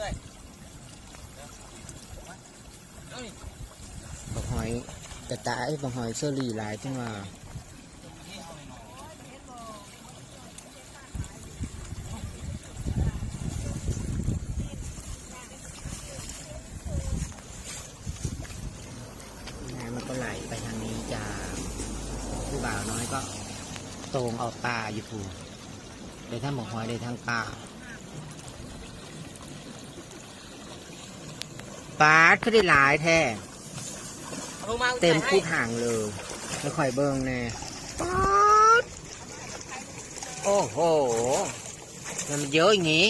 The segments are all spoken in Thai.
เลยบักหอยกระต่ายบักหอยเชอรี่หลายจังว่าน้ำมันก็ไหลไปทางนี้จ้าผู้บ่าวน้อยก็ตรงออกป่าอยู่ผูเดี๋ยวถ้าหมกหอยเดี๋ยวทางป่า ปลาก็ได้หลายแท้เอามาเต็มคู่ห่างเลยแล้วคอยเบิ้งแน่ป๊าดโอ้โห มันเยอะอย่างงี้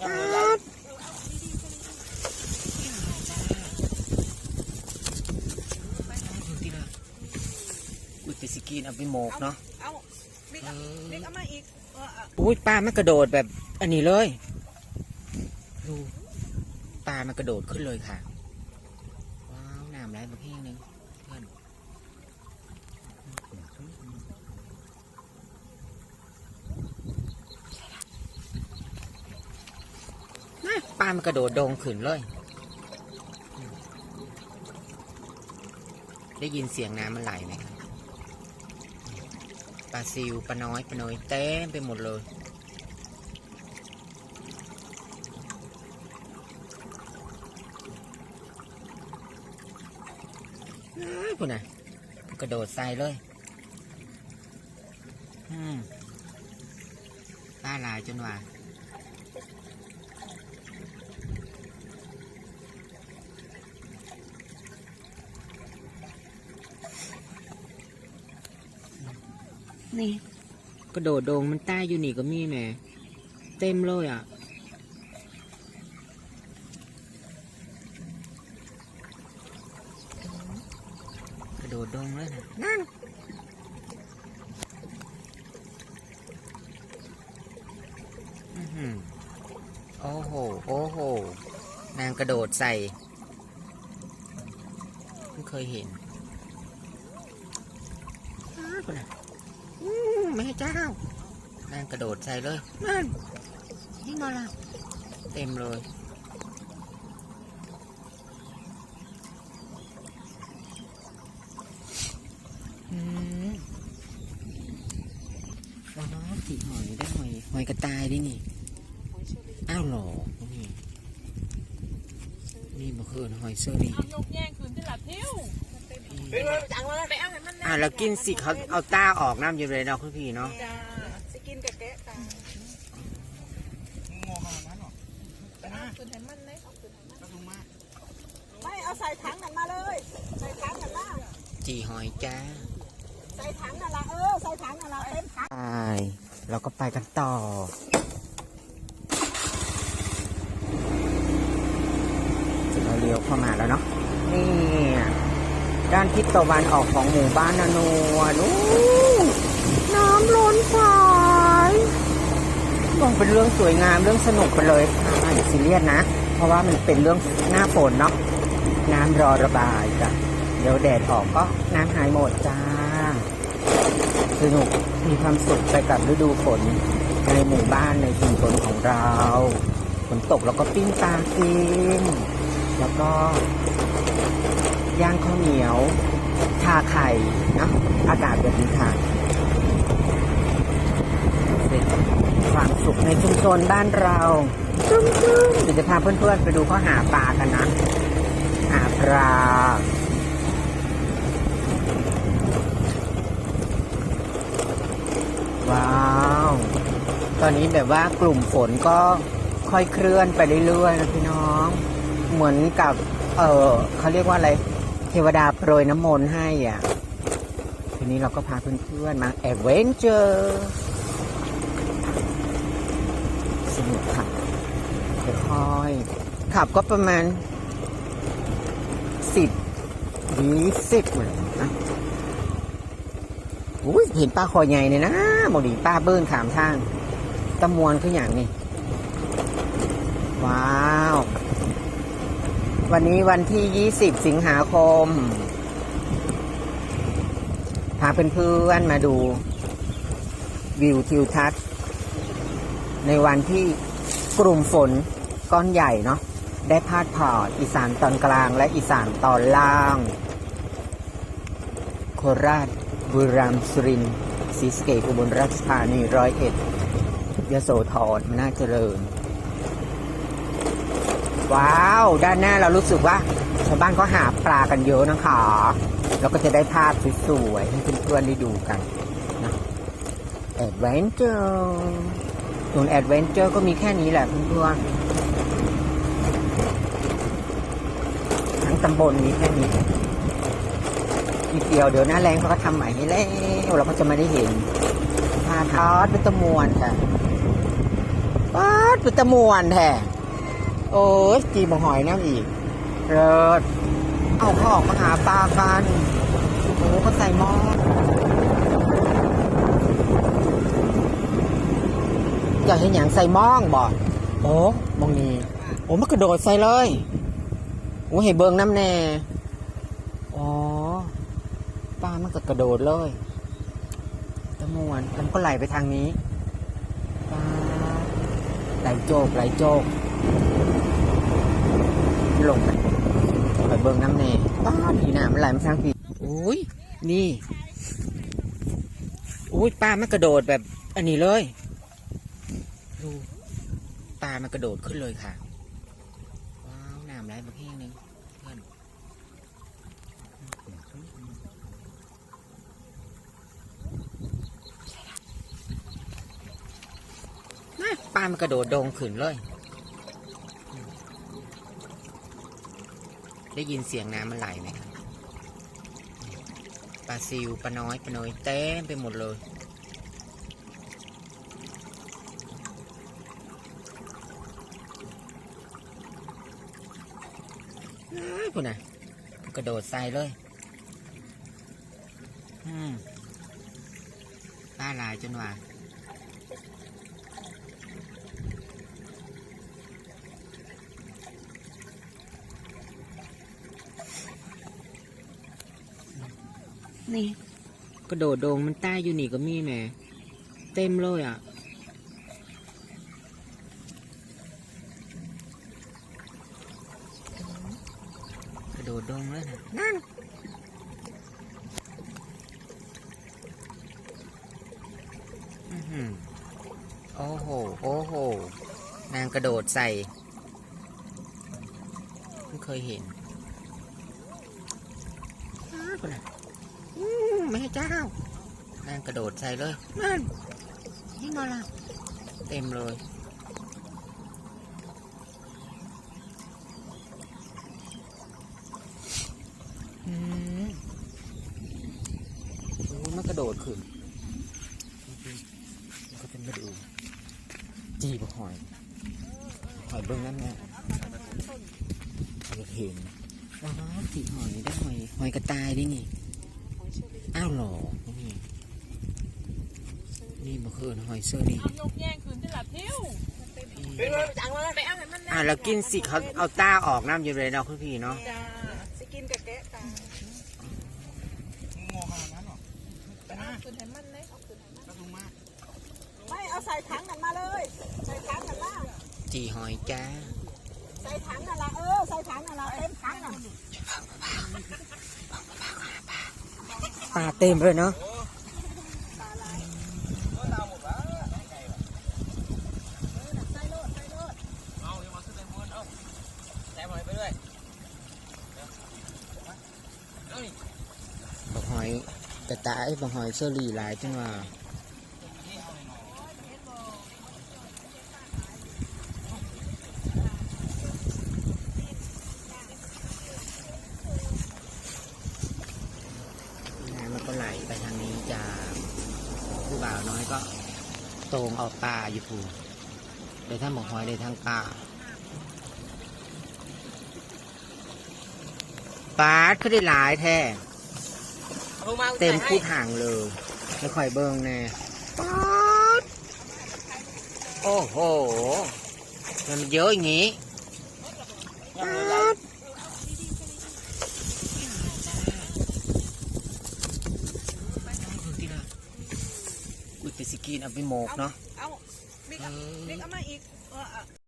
ป๊าดอุยติสกินเอาไปโหมกเนาะเอาบิ๊กเอาบิ๊กเอามาอีกเออเอาอุ้ยปลามันกระโดดแบบอันนี้เลย ดู ปลามันกระโดดขึ้นเลยค่ะ ว้าวน้ำไหลมาเพียงหนึงเพื่อนมาปลามันกระโดดโดงขึ้นเลย ได้ยินเสียงน้ำมันไหลไหมครับปลาซิวปลาน้อยปลาน้อยเต็มไปหมดเลย อ้าวคุณน่ะกระโดดใส่เลยอืมป้าลายจนว่านี่กระโดดโดงมันใต้อยู่นี่ก็มีแหมเต็มเลยอะ กระโดงเลยนะนั่นอือหือโอ้โห โอ้โห นางกระโดดใส่เพิ่งเคยเห็นนะแม่เจ้านางกระโดดใส่เลย นั่นนี่มาละเต็มเลย ว้าวสีหอยได้หอยหอยกระต่ายด้วยนี่ อ้าวเหรอนี่นี่มันคือหอยเชอรี่เอายกแย่งคืนที่หลับเที่ยวไปเลยจังเลยไปเอาให้มันอ่าแล้วกินสิเขาเอาตาออกน้ำอยู่เลยเนาะคุณพี่เนาะจ้าสิกินกับแกะตางอขนาดนั้นหรอไปนะคืนให้มันเลยเอาคืนให้มันก็ลงมาไม่เอาใส่ถังกันมาเลย ใส่ถังกันละจีหอยจ้าใส่ถังกันละเออใส่ถังกันละเต็มถังไปเราก็ไปกันต่อเราเลี้ยวเข้ามาแล้วเนาะนี่ด้านทิศตะวันออกของหมู่บ้านนาโนวนู้น้ำล้นฝายมองเป็นเรื่องสวยงามเรื่องสนุกไปเลยอ่าอย่าซีเรียสนะ เพราะว่ามันเป็นเรื่องหน้าฝนเนาะน้ำรอระบายจ้ะเดี๋ยวแดดออกก็น้ำหายหมดจ้า สนุกมีความสุขไปกับฤดูฝนในหมู่บ้านในชุมชนของเราฝนตกแล้วก็ปิ้งปลากินแล้วก็ย่างข้าวเหนียวชาไข่นะอากาศแบบนี้ค่ะเป็นความสุขในชุมชนบ้านเราจึ้งๆเดี๋ยวจะพาเพื่อนๆไปดูเขาหาปลากันนะหาปลา ว้าว ตอนนี้แบบว่ากลุ่มฝนก็ค่อยเคลื่อนไปเรื่อยๆนะพี่น้อง เหมือนกับ เออเขาเรียกว่าอะไร เทวดาโปรยน้ำมนต์ให้อะ ทีนี้เราก็พาเพื่อนๆมาแอดเวนเจอร์สนุกค่ะค่อยๆขับก็ประมาณสิบยี่สิบเลยนะ อุ้ยเห็นปลาคอใหญ่เนี่ยนะบอดีป้าเบิ้ลขามทางตะมวนคืออย่างนี้ ว้าว วันนี้วันที่ 20 สิงหาคม พาเพื่อนๆมาดู วิวทิวทัศน์ ในวันที่กลุ่มฝนก้อนใหญ่เนาะได้พาดผ่านอีสานตอนกลางและอีสานตอนล่าง โคราช บุรีรัมย์สุรินทร์ศรีสะเกษอุบลราชธานีร้อยเอ็ดยโสธรน่าเจริญ ว้าว ด้านหน้าเรารู้สึกว่าชาวบ้านก็หาปลากันเยอะนะคะเราก็จะได้ภาพสวยๆให้เพื่อนๆได้ดูกันนะแอดเวนเจอร์ส่วนแอดเวนเจอร์ก็มีแค่นี้แหละเพื่อนๆทั้งตำบลมีแค่นี้ นิดเดียวเดี๋ยวหน้าแรงเขาก็ทำใหม่ให้แล้วเราก็จะไม่ได้เห็นพาทอดเป็นตะมวนค่ะปาดเป็นตะมวนแท้โอ้ยจีบหอยน้ำอีกเลิศเอาเขาออกมาหาปลากันโอ้ก็ใส่หม้ออยากเห็นอย่างใส่หม้องบ่โอ้มองนี้โอ้มันกระโดดใส่เลยโอ้เห็นเบิงน้ำแน่ มันก็กระโดดเลยตะมวนแล้วมันก็ไหลไปทางนี้ปลาไหลโจกไหลโจกลงไปไปเบิ่งน้ำแน่ป้าดผีนามันไหลมาทางผีโอ้ยนี่โอ้ยปลามันกระโดดแบบ อันนี้เลยดูปลามันกระโดดขึ้นเลยค่ะว้าวน้ำไหลมาแห้งนึงเพื่อนมา ปลามันกระโดดโดงขึ้นเลย ได้ยินเสียงน้ำมันไหลไหมครับปลาซิวปลาน้อยปลาเนยเต็มไปหมดเลยคุณนะกระโดดใส่เลยอืมปลาลายจนว่า นี่ กระโดดโดงมันใต้อยู่นี่ก็มีแหม่เต็มเลยอะ กระโดดโดงเลยนะนั่นอื้อหือโอ้โห โอ้โห นางกระโดดใส่เพิ่งเคยเห็นอ้าวคนน่ะอืม แม่เจ้านางกระโดดใส่เลยนั่นนี่มาละเต็มเลยอืมโอ้มันกระโดดขึ้นมันก็จะมาดูจีบหอยหอยเบิ้งนั่นแหละอยากเห็นว้าวจีบหอยได้หอยหอยกระต่ายดินี่ อ้าวเหรอนี่นี่มันคือหอยเชอรี่เอายกแย่งคืนที่หลับเที่ยวเฮ้ยมันจังเลยไปเอาให้มันอะแล้วกินสิเขาเอาตาออกน้ำอยู่เลยเนาะคุณพี่เนาะจ้าสิกินกับแกะตางอขนาดนั้นหรอไปนะคืนให้มันเลยเอาคืนให้มันกระทุงมาไม่เอาใส่ถังกันมาเลย ใส่ถังกันมาจีหอยจ้าใส่ถังกันละเออใส่ถังกันละเต็มถังอะปลาเต็มเลยเนาะ เอาอย่ามาขึ้นไปบนเอาแต้มหอยไปด้วย บกหอยกระต่ายบกหอยเชอรี่หลายจังว่าน้ำมันก็ไหลไปทางนี้จ้าผู้บ่าวน้อยก็ตรงเอาปลาอยู่ผูเดี๋ยวท่านบอกหอยได้ทั้งปลาปลาก็ได้หลายแท้เต็มคู่ห้ถังเลยไม่ค่อยเบิ่งแน่ปาดโอ้โห มันเยอะอย่างงี้ป๊าด อภิโมกเนาะ เอาบิ๊กเอาบิ๊กเอามาอีกเออ